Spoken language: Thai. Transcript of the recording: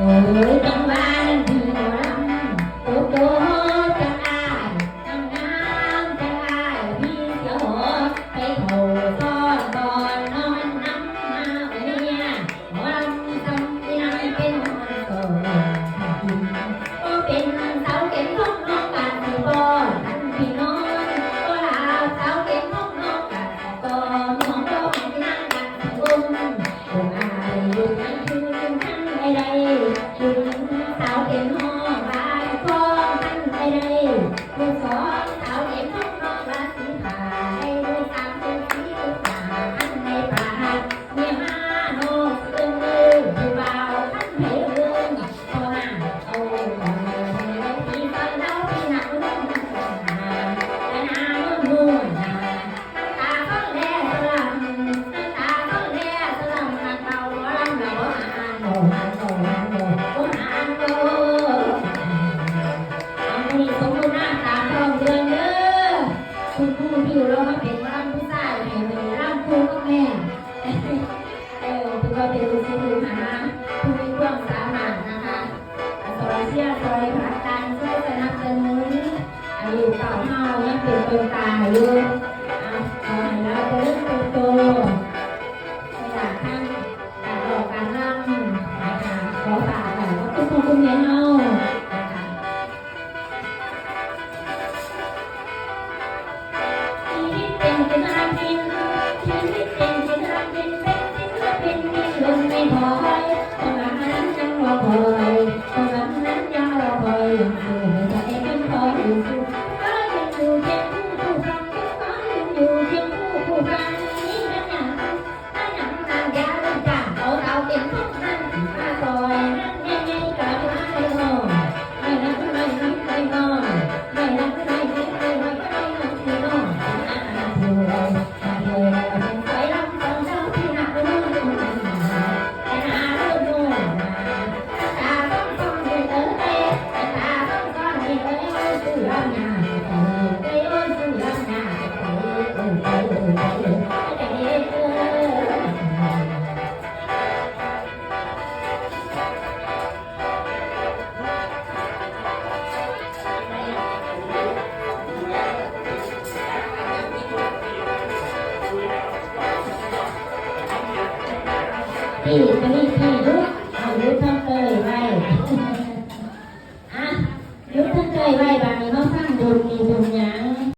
Amen. ได้เมื่อสอ คือว่แม่เออคือว่าเป็นลูกศิษย์ลูกหาผู้มีความสามารถนะคะซอยเชียร์ซอยผลักดันช่วยสนับสนุนอายุเก่าเฮายังเป็นคนตาอยู่เอาแล้วราจะเริ่มเป็โตอยากทั้งการออกการนั่งนะคะขอฝากค่ะขอบคุณคุณแม่เนาะ พี่ก็นี่พี่ยุดเอายุทั้งเตยไว้อะยุดทั้งเตย